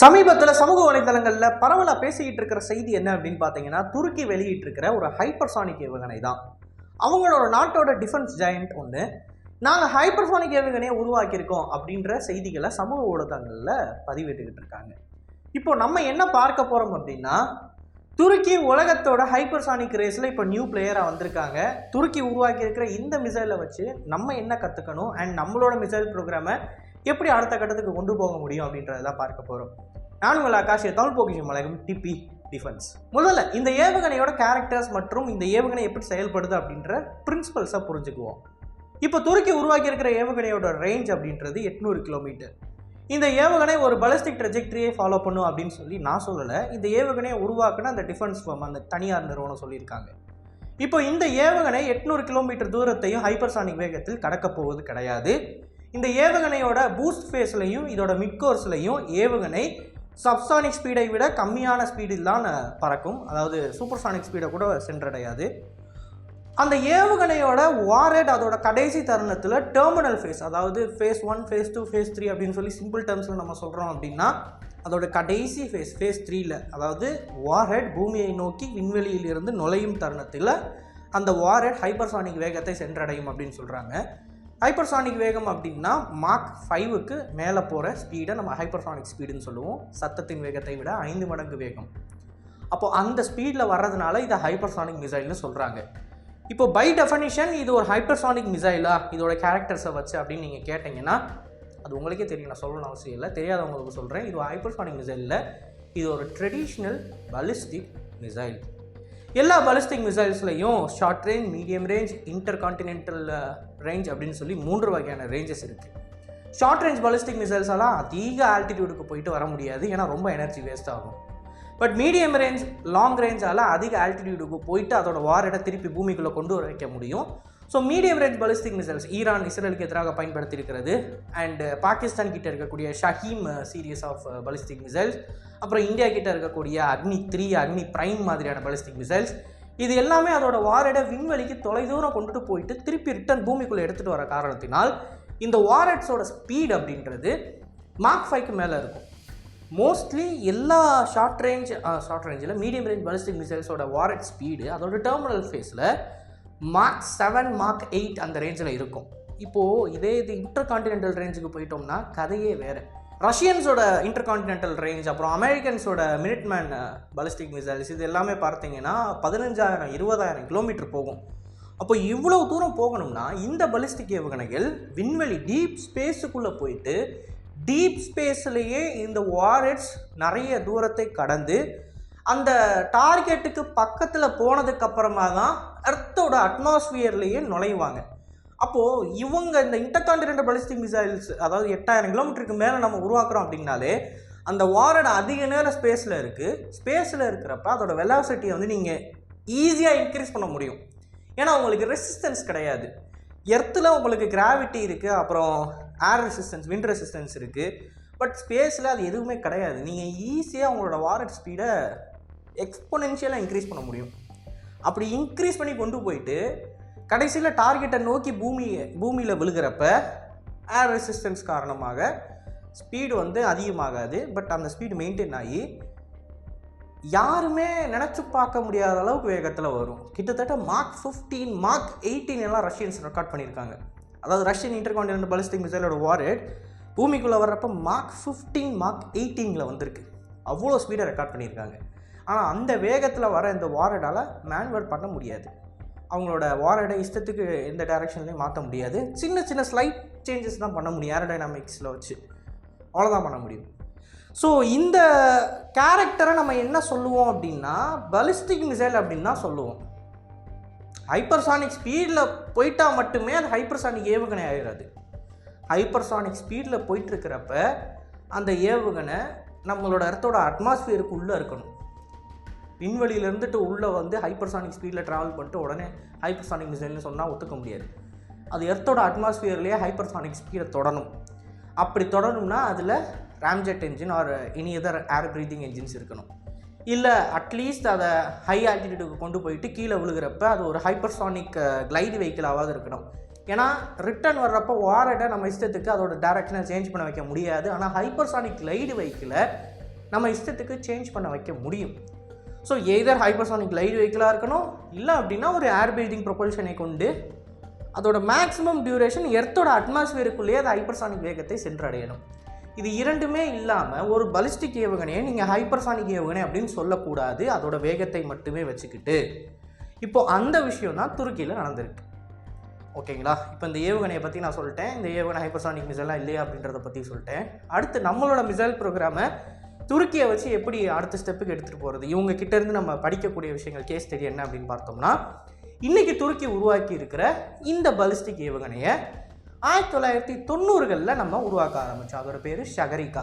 சமீபத்தில் சமூக வலைதளங்களில் பரவலாக பேசிக்கிட்டு இருக்கிற செய்தி என்ன அப்படின்னு பார்த்தீங்கன்னா துருக்கி வெளியிட்டிருக்கிற ஒரு ஹைப்பர்சானிக் ஏவுகணை தான். அவங்களோட நாட்டோட டிஃபென்ஸ் ஜாயிண்ட் ஒன்று நாங்கள் ஹைப்பர்சானிக் ஏவுகணையை உருவாக்கியிருக்கோம் அப்படின்ற செய்திகளை சமூக ஊடகங்களில் பதிவிட்டுக்கிட்டு இருக்காங்க. இப்போ நம்ம என்ன பார்க்க போகிறோம் அப்படின்னா துருக்கி உலகத்தோட ஹைப்பர்சானிக் ரேஸில் இப்போ நியூ பிளேயராக வந்திருக்காங்க. துருக்கி உருவாக்கியிருக்கிற இந்த மிசைலை வச்சு நம்ம என்ன கற்றுக்கணும் அண்ட் நம்மளோட மிசைல் ப்ரோக்ராமை எப்படி அடுத்த கட்டத்துக்கு கொண்டு போக முடியும் அப்படின்றதான் பார்க்க போகிறோம் நான் உங்கள் ஆகாஷ் தமிழ் போக்கிஷன் மலகம் டிபி டிஃபென்ஸ் முதல்ல இந்த ஏவுகணையோட கேரக்டர்ஸ் மற்றும் இந்த ஏவுகணை எப்படி செயல்படுது அப்படின்ற பிரின்சிபல்ஸை புரிஞ்சுக்குவோம். இப்போ துருக்கி உருவாக்கி இருக்கிற ஏவுகணையோட ரேஞ்ச் அப்படின்றது எட்நூறு கிலோமீட்டர் இந்த ஏவுகணை ஒரு பலிஸ்டிக் ட்ரெஜெக்டரியை ஃபாலோ பண்ணும் அப்படின்னு சொல்லி நான் சொல்லலை. இந்த ஏவுகணையை உருவாக்குன அந்த டிஃபென்ஸ் ஃபார்ம் அந்த தனியார் நிறுவனம் சொல்லியிருக்காங்க. இப்போ இந்த ஏவுகணை எட்நூறு கிலோமீட்டர் தூரத்தையும் ஹைப்பர்சானிக் வேகத்தில் கடக்கப் போவது கிடையாது. இந்த ஏவுகணையோட பூஸ்ட் ஃபேஸ்லையும் இதோட மிட்கோர்ஸ்லையும் ஏவுகணை சப்சானிக் ஸ்பீடை விட கம்மியான ஸ்பீடில் தான் பறக்கும். அதாவது சூப்பர்சானிக் ஸ்பீடை கூட சென்றடையாது. அந்த ஏவுகணையோட வாரட் அதோட கடைசி தருணத்தில் டெர்மினல் ஃபேஸ் அதாவது phase one phase two phase three அப்படின்னு சொல்லி சிம்பிள் டேர்ம்ஸில் நம்ம சொல்கிறோம் அப்படின்னா அதோட கடைசி ஃபேஸ் ஃபேஸ் த்ரீயில் அதாவது வார்ஹெட் பூமியை நோக்கி விண்வெளியிலிருந்து நுழையும் தருணத்தில் அந்த வார்ஹெட் ஹைப்பர்சானிக் வேகத்தை சென்றடையும் அப்படின்னு சொல்கிறாங்க ஹைப்பர்சானிக் வேகம் அப்படின்னா மார்க் ஃபைவுக்கு மேலே போகிற ஸ்பீடை நம்ம ஹைப்பர்சானிக் ஸ்பீடுன்னு சொல்லுவோம். சத்தத்தின் வேகத்தை விட ஐந்து மடங்கு வேகம். அப்போ அந்த ஸ்பீடில் வர்றதுனால இதை ஹைப்பர்சானிக் மிசைல்னு சொல்கிறாங்க இப்போ பை டெஃபனிஷன் இது ஒரு ஹைப்பர்சானிக் மிசைலா இதோட கேரக்டர்ஸை வச்சு அப்படின்னு நீங்கள் கேட்டிங்கன்னா அது உங்களுக்கே தெரியும். நான் சொல்லணும்னு அவசியம் இல்லை. தெரியாதவங்களுக்கு சொல்கிறேன் இது ஒரு ஹைப்பர்சானிக் மிசைல் இது ஒரு ட்ரெடிஷ்னல் பலிஸ்டிக் மிசைல் எல்லா ballistic மிசைல்ஸ்லையும் short range medium range intercontinental range அப்படின்னு சொல்லி மூன்று வகையான ரேஞ்சஸ் இருக்குது ஷார்ட் ரேஞ்ச் பலிஸ்டிக் மிசைல்ஸ் எல்லாம் அதிக ஆல்டிடியூடுக்கு போயிட்டு வர முடியாது ஏன்னா ரொம்ப எனர்ஜி வேஸ்ட் ஆகும். பட் மீடியம் ரேஞ்ச் லாங் ரேஞ்சால் அதிக ஆல்டிடியூடுக்கு போயிட்டு அதோட வாரடை திருப்பி பூமிக்குள்ளே கொண்டு வர வைக்க முடியும். So medium range ballistic missiles Iran இஸ்ரேலுக்கு எதிராக பயன்படுத்தியிருக்கிறது. அண்டு அண்ட் பாகிஸ்தான் கிட்ட இருக்கக்கூடிய Shaheen series of ballistic missiles அப்புறம் இந்தியா கிட்ட இருக்கக்கூடிய அக்னி த்ரீ அக்னி பிரைம் மாதிரியான பலிஸ்டிக் மிசைல்ஸ் இது எல்லாமே அதோட வாரடை விண்வெளிக்கு தொலைதூரம் கொண்டுட்டு போயிட்டு திருப்பி ரிட்டர்ன் பூமிக்குள்ளே எடுத்துகிட்டு வர காரணத்தினால் இந்த வாரட்ஸோட ஸ்பீட் அப்படின்றது மார்க் ஃபைவ்க்கு மேலே இருக்கும். மோஸ்ட்லி எல்லா ஷார்ட் ரேஞ்ச் ஷார்ட் ரேஞ்சில் மீடியம் ரேஞ்ச் பலிஸ்டிக் மிசைல்ஸோட வாரட் ஸ்பீடு அதோட டெர்மினல் ஃபேஸில் மார்க் செவன் மார்க் எயிட் அந்த ரேஞ்சில் இருக்கும். இப்போது இதே இது இன்டர் கான்டினென்டல் ரேஞ்சுக்கு போயிட்டோம்னா கதையே வேறு. ரஷ்யன்ஸோட இன்டர் கான்டினென்டல் ரேஞ்ச் அப்புறம் அமெரிக்கன்ஸோட மினிட்மேன் பலிஸ்டிக் மிசைல்ஸ் இது எல்லாமே பார்த்தீங்கன்னா பதினஞ்சாயிரம் இருபதாயிரம் கிலோமீட்டர் போகும். அப்போ இவ்வளோ தூரம் போகணும்னா இந்த பலிஸ்டிக் ஏவுகணைகள் விண்வெளி டீப் ஸ்பேஸுக்குள்ளே போயிட்டு டீப் ஸ்பேஸ்லேயே இந்த வாரட்ஸ் நிறைய தூரத்தை கடந்து அந்த டார்கெட்டுக்கு பக்கத்தில் போனதுக்கப்புறமா தான் அர்த்தோட அட்மாஸ்பியர்லேயே நுழைவாங்க. அப்போது இவங்க இந்த இன்டர்கான்டினென்டல் பலிஸ்டிக் மிசைல்ஸ் அதாவது எட்டாயிரம் கிலோமீட்டருக்கு மேலே நம்ம உருவாக்குறோம் அப்படின்னாலே அந்த வாரட் அதிக நேரம் ஸ்பேஸில் இருக்குது ஸ்பேஸில் இருக்கிறப்ப அதோட வெலாசிட்டியை வந்து நீங்கள் ஈஸியாக இன்க்ரீஸ் பண்ண முடியும். ஏன்னா உங்களுக்கு ரெசிஸ்டன்ஸ் கிடையாது. எர்த்தில் உங்களுக்கு கிராவிட்டி இருக்குது அப்புறம் ஏர் ரெசிஸ்டன்ஸ் விண்ட் ரெசிஸ்டன்ஸ் இருக்குது பட் ஸ்பேஸில் அது எதுவுமே கிடையாது. நீங்கள் ஈஸியாக உங்களோட வாரட் ஸ்பீடை எக்ஸ்பொனென்ஷியலாக இன்க்ரீஸ் பண்ண முடியும். அப்படி இன்க்ரீஸ் பண்ணி கொண்டு போயிட்டு கடைசியில் டார்கெட்டை நோக்கி பூமி பூமியில் விழுகிறப்ப ஏர் ரெசிஸ்டன்ஸ் காரணமாக ஸ்பீடு வந்து அதிகமாகாது. பட் அந்த ஸ்பீடு மெயின்டைன் ஆகி யாருமே நினச்சி பார்க்க முடியாத அளவுக்கு வேகத்தில் வரும். கிட்டத்தட்ட மார்க் ஃபிஃப்டீன் மார்க் எயிட்டீன் எல்லாம் ரஷ்யன்ஸ் ரெக்கார்ட் பண்ணியிருக்காங்க. அதாவது ரஷ்யன் இன்டர்கான்டினென்டல் பலிஸ்டிக் மிசைலோட வாரட் பூமிக்குள்ளே வர்றப்ப மார்க் ஃபிஃப்டீன் மார்க் எயிட்டீனில் வந்திருக்கு. அவ்வளோ ஸ்பீடை ரெக்கார்ட் பண்ணியிருக்காங்க. ஆனால் அந்த வேகத்தில் வர இந்த வாரடால் மேன்வர் பண்ண முடியாது. அவங்களோட வாரடை இஷ்டத்துக்கு எந்த டைரக்ஷன்லையும் மாற்ற முடியாது. சின்ன சின்ன ஸ்லைட் சேஞ்சஸ் தான் பண்ண முடியும் ஏரோடைனாமிக்ஸில் வச்சு. அவ்வளோதான் பண்ண முடியும். ஸோ இந்த கேரக்டரை நம்ம என்ன சொல்லுவோம் அப்படின்னா பலிஸ்டிக் மிசைல் அப்படின்னு தான் சொல்லுவோம். ஹைப்பர்சானிக் ஸ்பீடில் போயிட்டால் மட்டுமே அது ஹைப்பர்சானிக் ஏவுகணை ஆகிடாது ஹைப்பர்சானிக் ஸ்பீடில் போயிட்டுருக்கிறப்ப அந்த ஏவுகணை நம்மளோட இடத்தோட அட்மாஸ்ஃபியருக்கு உள்ளே இருக்கணும். விண்வெளியில் இருந்துட்டு உள்ளே வந்து ஹைப்பர்சானிக் ஸ்பீடில் ட்ராவல் பண்ணிட்டு உடனே ஹைப்பர்சானிக் மிசைல்னு சொன்னால் ஒத்துக்க முடியாது. அது எர்த்தோட அட்மாஸ்ஃபியர்லேயே ஹைப்பர்சானிக் ஸ்பீடை தொடணும். அப்படி தொடணும்னா அதில் ramjet engine or any other air breathing engines இருக்கணும். இல்லை அட்லீஸ்ட் அதை ஹை ஆல்டிடியூடுக்கு கொண்டு போயிட்டு கீழே விழுகிறப்ப அது ஒரு ஹைப்பர்சானிக் கிளைடு வெஹிக்கிளாவது இருக்கணும். ஏன்னா ரிட்டர்ன் வர்றப்போ வாரடை நம்ம இஷ்டத்துக்கு அதோட டேரக்ஷனை சேஞ்ச் பண்ண வைக்க முடியாது. ஆனால் ஹைப்பர்சானிக் கிளைடு வெஹிக்கிளை நம்ம இஷ்டத்துக்கு சேஞ்ச் பண்ண வைக்க முடியும். ஸோ எய்தர் ஹைப்பர்சானிக் லைட் வெஹிக்கிளாக இருக்கணும் இல்லை அப்படின்னா ஒரு ஏர் பிரீதிங் ப்ரொபல்ஷனை கொண்டு அதோட மேக்ஸிமம் டியூரேஷன் எர்த்தோட அட்மாஸ்பியருக்குள்ளேயே அது ஹைப்பர்சானிக் வேகத்தை சென்றடையணும். இது இரண்டுமே இல்லாமல் ஒரு பலிஸ்டிக் ஏவுகணையை நீங்கள் ஹைப்பர்சானிக் ஏவுகணை அப்படின்னு சொல்லக்கூடாது. அதோட வேகத்தை மட்டுமே வச்சுக்கிட்டு. இப்போ அந்த விஷயம் தான் துருக்கியில் நடந்திருக்கு. ஓகேங்களா? இப்போ இந்த ஏவுகணையை பற்றி நான் சொல்லிட்டேன். இந்த ஏவுகணை ஹைப்பர்சானிக் மிசைலாம் இல்லையா அப்படின்றத பற்றி சொல்லிட்டேன். அடுத்து நம்மளோட மிசைல் ப்ரோக்ராமை துருக்கியை வச்சு எப்படி அடுத்த ஸ்டெப்புக்கு எடுத்துகிட்டு போகிறது இவங்க கிட்டேருந்து நம்ம படிக்கக்கூடிய விஷயங்கள் கேஸ் ஸ்டடி என்ன அப்படின்னு பார்த்தோம்னா இன்றைக்கி துருக்கி உருவாக்கி இருக்கிற இந்த பலிஸ்டிக் ஏவுகணையை ஆயிரத்தி தொள்ளாயிரத்தி தொண்ணூறுகளில் நம்ம உருவாக்க ஆரம்பித்தோம் அதோட பேர் ஷகரிகா.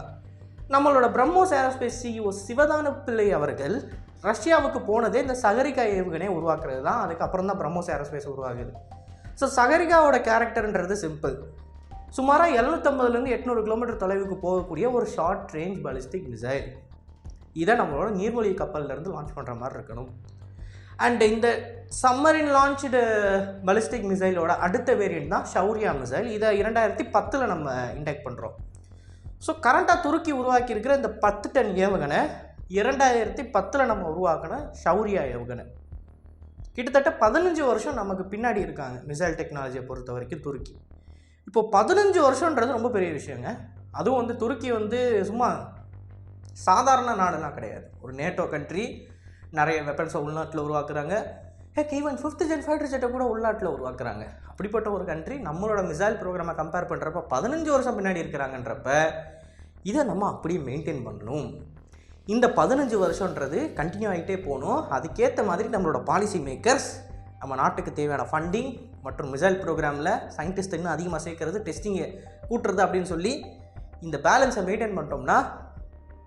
நம்மளோட பிரம்மோஸ் ஏரோஸ்பேஸ் சிஇஓ சிவதான பிள்ளை அவர்கள் ரஷ்யாவுக்கு போனதே இந்த சகரிகா ஏவுகணையை உருவாக்குறது தான் அதுக்கப்புறம் தான் பிரம்மோஸ் ஏரோஸ்பேஸ் உருவாகுது ஸோ சகரிகாவோட கேரக்டர்ன்றது சிம்பிள் சுமாராக எழுநூற்றம்பதுலேருந்து எட்நூறு கிலோமீட்டர் தொலைவுக்கு போகக்கூடிய ஒரு ஷார்ட் ரேஞ்ச் பாலிஸ்டிக் மிசைல் இதை நம்மளோட நீர்மொழி கப்பல்லேருந்து லான்ச் பண்ணுற மாதிரி இருக்கணும். அண்ட் இந்த சம்மரின் லான்ச்டு பலிஸ்டிக் மிசைலோட அடுத்த வேரியன்ட் தான் ஷௌரியா மிசைல் இதை இரண்டாயிரத்தி பத்தில் நம்ம இன்டெக்ட் பண்ணுறோம் ஸோ கரண்ட்டாக துருக்கி உருவாக்கியிருக்கிற இந்த பத்து டன் ஏவுகணை இரண்டாயிரத்தி பத்தில் நம்ம உருவாக்கின ஷௌரியா ஏவுகணை. கிட்டத்தட்ட பதினஞ்சு வருஷம் நமக்கு பின்னாடி இருக்காங்க மிசைல் டெக்னாலஜியை பொறுத்த வரைக்கும் துருக்கி. இப்போ பதினஞ்சு வருஷன்றது ரொம்ப பெரிய விஷயங்க. அதுவும் வந்து துருக்கி வந்து சும்மா சாதாரண நாடெல்லாம் கிடையாது. ஒரு நேட்டோ கண்ட்ரி நிறைய வெப்பன்ஸை உள்நாட்டில் உருவாக்குறாங்க. Heck even fifth gen fighter ஜெட்டை கூட உள்நாட்டில் உருவாக்குறாங்க. அப்படிப்பட்ட ஒரு கண்ட்ரி நம்மளோட மிசைல் ப்ரோக்ராமை கம்பேர் பண்ணுறப்ப பதினஞ்சு வருஷம் பின்னாடி இருக்கிறாங்கன்றப்ப இதை நம்ம அப்படியே மெயின்டைன் பண்ணணும். இந்த பதினஞ்சு வருஷன்றது கண்டினியூ ஆகிட்டே போகணும். அதுக்கேற்ற மாதிரி நம்மளோட பாலிசி மேக்கர்ஸ் நம்ம நாட்டுக்கு தேவையான ஃபண்டிங் மற்றும் மிசைல் ப்ரோக்ராமில் சயின்டிஸ்ட் இன்னும் அதிகமாக சேர்க்கறது டெஸ்டிங்கை கூட்டுறது அப்படின்னு சொல்லி இந்த பேலன்ஸை மெயின்டைன் பண்ணிட்டோம்னா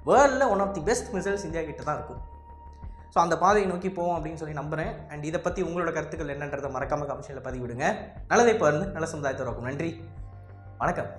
வேர்ல்டில் one of the best missiles India கிட்ட தான் இருக்கும். ஸோ அந்த பாதையை நோக்கி போவோம் அப்படின்னு சொல்லி நம்புகிறேன் அண்ட் இதை பற்றி உங்களோட கருத்துக்கள் என்னன்றதை மறக்காம கமிஷனில் பதிவிடுங்க. நல்லதை பாருங்கள் நல்ல சமுதாயத்தை இருக்கும். நன்றி. வணக்கம்.